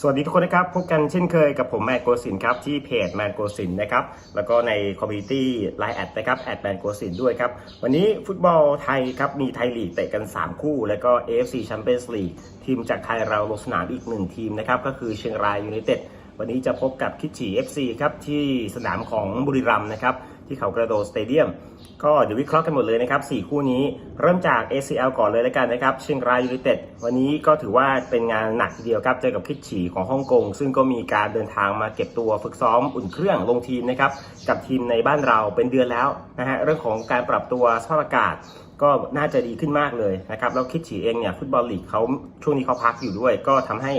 สวัสดีทุกคนนะครับ พบกันเช่นเคยกับผมแมนโกสินครับ ที่เพจแมนโกสินนะครับ แล้วก็ในคอมมูนิตี้ไลน์แอดนะครับแอดแมนโกสินด้วยครับ วันนี้ฟุตบอลไทยครับ มีไทยลีกเตะกัน 3 คู่ แล้วก็ AFC Champions League ทีมจากไทยเราลงสนามอีกหนึ่งทีมนะครับ ก็คือเชียงรายยูไนเต็ดวันนี้จะพบกับคิดฉี FC ครับ ที่สนามของบุรีรัมย์นะครับ ที่เขากระโดดสเตเดียม ก็เดี๋ยววิเคราะห์กันหมดเลยนะครับ 4 คู่นี้เริ่มจาก ACL ก่อนเลยแล้วกันนะครับ เชียงรายยูไนเต็ดวันนี้ก็ถือว่าเป็นงานหนักทีเดียวครับ เจอกับคิดฉีของฮ่องกง ซึ่งก็มีการเดินทางมาเก็บตัวฝึกซ้อมอุ่นเครื่องลงทีมนะครับ กับทีมในบ้านเราเป็นเดือนแล้วนะฮะ เรื่องของการปรับตัวสภาพอากาศก็น่าจะดีขึ้นมากเลยนะครับ แล้วคิดฉีเองเนี่ยฟุตบอลลีกเขาช่วงนี้เขาพักอยู่ด้วย ก็ทำให้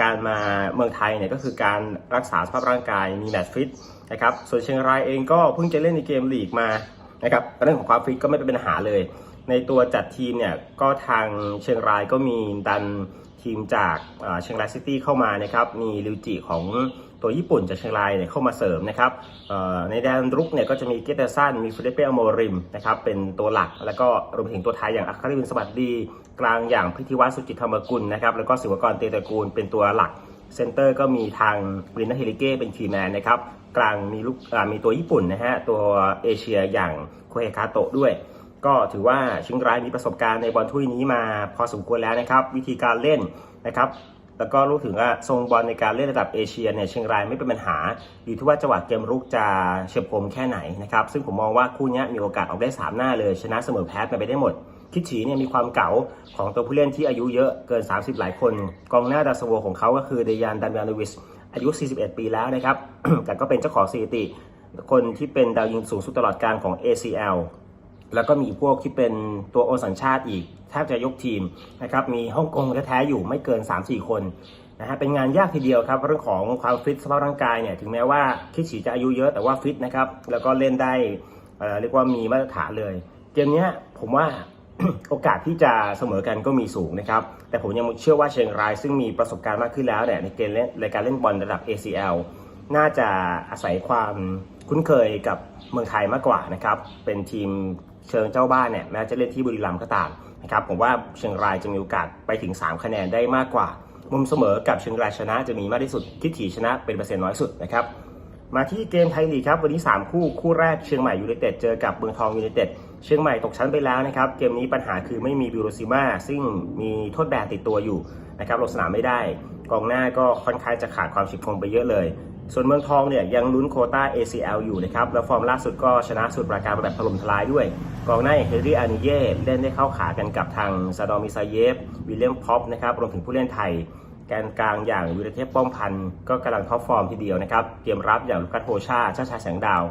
การมาเมืองไทยเนี่ยก็คือการรักษาสภาพร่างกายมีแมตช์ฟิตนะครับส่วนเชียงรายเองก็เพิ่งจะเล่นในเกมลีกมานะครับเรื่องของความฟิตก็ไม่เป็นปัญหาเลย ในตัวจัดทีมเนี่ยก็ทางเชียงรายก็มีดันทีมจากเชียงรายซิตี้เข้ามานะครับมีลิวจิของ ตัวญี่ปุ่นจากเชียงรายเนี่ยเข้ามาเสริมนะครับในแดนรุกเนี่ยก็จะมีเกเตอร์ซันมีฟิลิปเป้อโมริมนะครับเป็นตัวหลักแล้วก็รวมถึงตัวไทยอย่างอัคริวินสวัสดี กลางอย่างพิธีวัฒน์สุจิตธรรมกุลนะครับแล้วก็ศิวกรเตยตระกูลเป็นตัวหลักเซนเตอร์ก็มีทางรินาเฮลิเก้เป็นคีแมนนะครับกลางมีลูกมีตัวญี่ปุ่นนะฮะตัวเอเชียอย่างโคเฮคาโตะด้วย ก็ถือว่าเชิงรายมีประสบการณ์ในบอลถ้วยนี้มาพอสมควรแล้วนะครับ วิธีการเล่นนะครับ แล้วก็รู้ถึงว่าทรงบอลในการเล่นระดับเอเชียเนี่ยเชียงรายไม่เป็นปัญหา อยู่ที่ว่าจังหวะเกมรุกจะเฉียบคมแค่ไหนนะครับซึ่งผมมองว่าคู่นี้มีโอกาสออกได้ 3 หน้าเลยชนะเสมอแพ้ไปได้หมด คิดฉีเนี่ยมีความเก่าของตัวผู้เล่นที่อายุเยอะเกิน 30 หลายคน กองหน้าดาวสโวของเขาก็คือเดยานดันยานวิสอายุ 41 ปีแล้วนะครับแต่ก็เป็นเจ้าของสถิติ คนที่เป็นดาวยิงสูงสุดตลอดการของ ACL แล้วก็มีพวกที่เป็นตัวโอนสัญชาติอีกแทบจะยกทีมนะครับมีฮ่องกงแท้ๆอยู่ไม่เกิน 3-4 คนนะฮะเป็นงานยากทีเดียวครับเรื่องของความฟิตสภาพร่างกายเนี่ยถึงแม้ว่าคิดฉีจะอายุเยอะแต่ว่าฟิตนะครับแล้วก็เล่นได้เเรียกว่ามีมาตรฐานเลยเกมนี้ผมว่าโอกาสที่จะเสมอกันก็มีสูงนะครับ แต่ผมยังเชื่อว่าเชียงราย ซึ่งมีประสบการณ์มากขึ้นแล้วเนี่ยในเกมเล่นในการเล่นบอลระดับ ACL น่าจะอาศัยความคุ้นเคยกับเมืองไทยมากกว่านะครับ เป็นทีม เชิงเจ้าบ้านเนี่ยแม้จะเล่นที่บุรีรัมย์ก็ตามนะครับผมว่าเชียงรายจะมีโอกาสไปถึง 3 คะแนนได้มากกว่า มุมเสมอกับเชียงรายชนะจะมีมากที่สุดคิดถีชนะเป็นเปอร์เซ็นต์น้อยสุดนะครับมาที่เกมไทยลีกครับวันนี้ 3 คู่คู่แรกเชียงใหม่ยูไนเต็ดเจอกับเมืองทองยูไนเต็ดเชียงใหม่ตกชั้นไปแล้วนะครับเกมนี้ปัญหาคือไม่มีบิโรซิมาซึ่งมีโทษแบนติดตัวอยู่นะครับลงสนามไม่ได้ กองหน้าก็ค่อนข้างจะขาดความฉิบคมไปเยอะเลย ส่วนเมืองทองเนี่ยยังลุ้นโคต้า ACL อยู่นะครับ แล้วฟอร์มล่าสุดก็ชนะสุดปรายการแบบถล่มทลายด้วย กองหน้าอย่างเฮนรี่อานิเย่เล่นได้เข้าขากันกับทางซาดอมิซาเยฟ วิลเลียมพ็อปนะครับ รวมถึงผู้เล่นไทยแกนกลางอย่างวิรเทพป้อมพันธ์ก็กำลังท็อปฟอร์มทีเดียวนะครับ เกมรับอย่างลูกัสโฮชาชาชาแสงดาว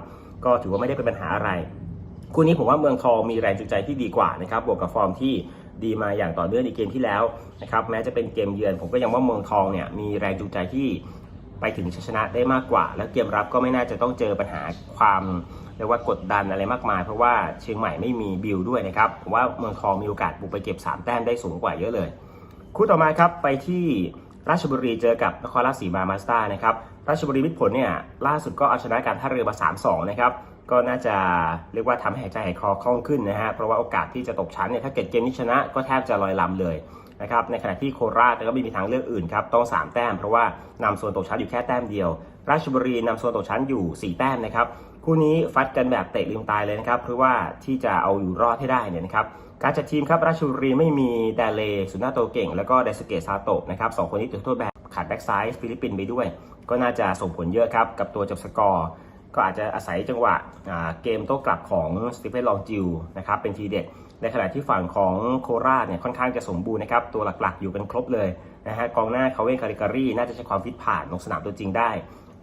ก็ถือว่าไม่ได้เป็นปัญหาอะไร คู่นี้ผมว่าเมืองทองมีแรงจูงใจที่ดีกว่านะครับ บวกกับฟอร์มที่ดีมาอย่างต่อเนื่องในเกมที่แล้วนะครับ แม้จะเป็นเกมเยือน ผมก็ยังว่าเมืองทองเนี่ยมีแรงจูงใจที่ ไปถึงชัยชนะได้มากกว่า แล้วเกมรับก็ไม่น่าจะต้องเจอปัญหาความเรียกว่ากดดันอะไรมากมาย เพราะว่าเชียงใหม่ไม่มีบิลด้วยนะครับผมว่าเมืองทองมีโอกาสบุกไปเก็บสามแต้มได้สูงกว่าเยอะเลย คู่ต่อมาครับไปที่ราชบุรีเจอกับนครราชสีมามาสเตอร์นะครับราชบุรีมิตรผลเนี่ยล่าสุดก็เอาชนะการท่าเรือมา 3-2 นะครับก็น่าจะเรียกว่าทำให้หายใจหายคอคล่องขึ้นนะฮะเพราะว่าโอกาสที่จะตกชั้นเนี่ยถ้าเกิดเกมนี้ชนะก็แทบจะลอยลำเลย นะครับในขณะที่โคราชก็ไม่มีทางเลือกอื่นครับต้อง 3 แต้ม เพราะว่านำโซนตกชั้นอยู่แค่แต้มเดียว ราชบุรีนำโซนตกชั้นอยู่ 4 แต้มนะครับคู่นี้ฟัดกันแบบเตะลืมตายเลยนะครับเพราะว่าที่จะเอาอยู่รอดให้ได้เนี่ยนะครับการจัดทีมครับราชบุรีไม่มีแดเลสุนาโตเก่ง แล้วก็ไดสเกตซาโตะนะครับสองคนนี้ติดโทษแบบขาดแบ็กซ้ายฟิลิปปินส์ไปด้วย ก็น่าจะส่งผลเยอะครับกับตัวจบสกอร์ ก็อาจจะอาศัยจังหวะเกมโต้กลับของสตีเฟนลองจิวนะครับเป็นทีเด็ด ในขณะที่ฝั่งของโคราชเนี่ยค่อนข้างจะสมบูรณ์นะครับตัวหลักๆอยู่กันครบเลยนะฮะกองหน้าคาเวนคาริการีน่าจะใช้ความฟิตผ่านลงสนามตัวจริงได้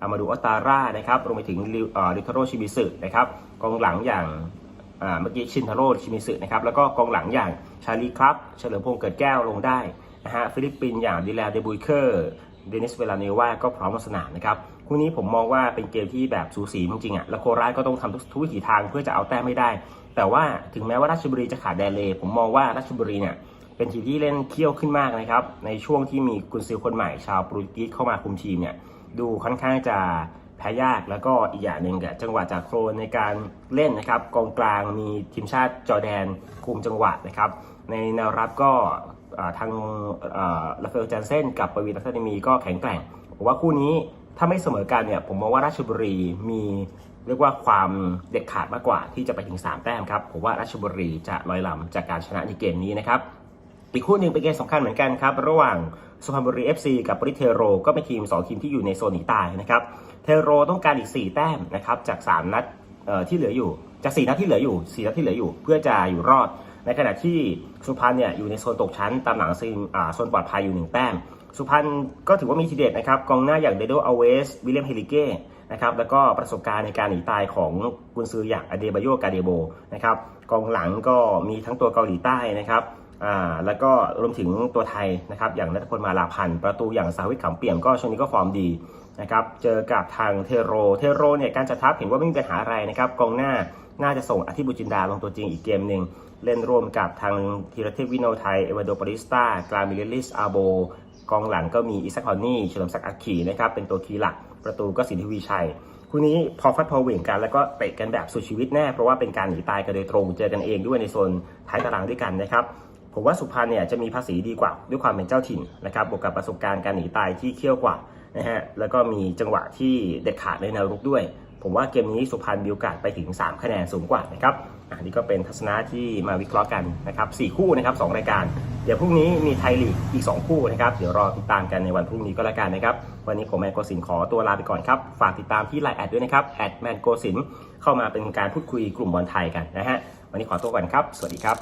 อามาดูออตตาร่านะครับรวมไปถึงลิวดิทโรชิมิสึนะครับกองหลังอย่างเมื่อกี้ชินทาโร่ชิมิสึนะครับแล้วก็กองหลังอย่างชาลีครับเฉลิมพงษ์เกิดแก้วลงได้นะฮะฟิลิปปินส์อย่างดิแลเดบุยเคอร์เดนิสเวลาเนวาก็พร้อมลงสนามนะครับ คู่นี้ผมมองว่าเป็นเกมที่แบบสูสีจริงๆอะแล้วโคราชก็ต้องทำทุกทุกวิถีทางเพื่อจะเอาแต้มไม่ได้ แต่ว่าถึงแม้ว่าราชบุรีจะขาดแดนเลย์ผมมองว่าราชบุรีเนี่ยเป็นทีมที่เล่นเคี่ยวขึ้นมากนะครับ ในช่วงที่มีกุนซือคนใหม่ชาวโปรตุเกสเข้ามาคุมทีมเนี่ยดูค่อนข้างจะแพ้ยากแล้วก็อีกอย่างหนึ่งกับจังหวะจากโครนในการเล่นนะครับกองกลางมีทีมชาติจอแดนคุมจังหวะนะครับ ในแนวรับก็ทางลาเฟลจันเซนกับปวีณรัตนมีก็แข็งแกร่งผมว่าคู่นี้ ถ้าไม่เสมอกันเนี่ยผมมองว่าราชบุรีมีเรียกว่าความเด็ดขาดมากกว่าที่จะไปถึง 3 แต้มครับผมว่าราชบุรีจะลอยลำจากการชนะในเกมนี้นะครับอีกคู่หนึ่งเป็นเกมสำคัญเหมือนกันครับ ระหว่างสุพรรณบุรี FC กับบริเทโร ก็เป็นทีม 2 ทีมที่อยู่ในโซนหนีตายนะครับเทโรต้องการอีก 4 แต้มนะครับจาก 3 นัดเอ่อที่เหลืออยู่จาก 4 นัดที่เหลืออยู่4นัดที่เหลืออยู่ เพื่อจะอยู่รอด ในขณะที่สุพรรณเนี่ยอยู่ในโซนตกชั้นตามหลังซีนอ่าโซนปลอดภัยอยู่ 1 แต้ม สุพรรณก็ถือว่ามีทีเด็ดนะครับกองหน้าอย่างเดโดอเวสวิลเลียมเฮลิเก้นะครับแล้วก็ประสบการณ์ในการหนีตายของกุนซืออย่างอเดบาโยกาเดโบนะครับกองหลังก็มีทั้งตัวเกาหลีใต้นะครับอ่าแล้วก็รวมถึงตัวไทยนะครับอย่างนัทพลมาลาพันธ์ประตูอย่างสาวิทขำเปี่ยมก็ช่วงนี้ก็ฟอร์มดีนะครับเจอกับทางเทโรเทโรเนี่ยการจัดทัพเห็นว่าไม่มีปัญหาอะไรนะครับกองหน้าน่าจะส่งอธิบุจินดาลงตัวจริงอีกเกมหนึ่งเล่นร่วมกับทางธีรเทพวิโนไทย เอวาโดปาริสตากลามิเลลิสอาโบ กองหลังก็มีอิซักฮอนนี่เฉลิมศักดิ์อัคคีนะครับเป็นตัวคีย์หลักประตูก็สินทวีชัยคู่นี้พอฟัดพอเหวี่ยงกันแล้วก็เตะกันแบบสุดชีวิตแน่เพราะว่าเป็นการหนีตายกันโดยตรงเจอกันเองด้วยในโซนท้ายตารางด้วยกันนะครับผมว่าสุพรรณเนี่ยจะมีภาษีดีกว่าด้วยความเป็นเจ้าถิ่นนะครับบวกกับประสบการณ์การหนีตายที่เขี้ยวกว่านะฮะแล้วก็มีจังหวะที่เด็ดขาดในแนวรุกด้วย ผมว่าเกมนี้สุพรรณมีโอกาสไปถึง 3 คะแนนสูงกว่านะครับอันนี้ก็เป็นทัศนะที่มาวิเคราะห์กันนะครับสคู่นะครับสองรายการ เดี๋ยวพรุ่งนี้มีไทยลีกอีก 2 คู่นะครับ เดี๋ยวรอติดตามกันในวันพรุ่งนี้ก็แล้วกันนะครับ วันนี้ผมแมนโกสินขอตัวลาไปก่อนครับ ฝากติดตามที่ไลน์แอดด้วยนะครับแอดแมนโกสินเข้ามาเป็นการพูดคุยกลุ่มบอลไทยกันนะฮะ วันนี้ขอตัวก่อนครับ สวัสดีครับ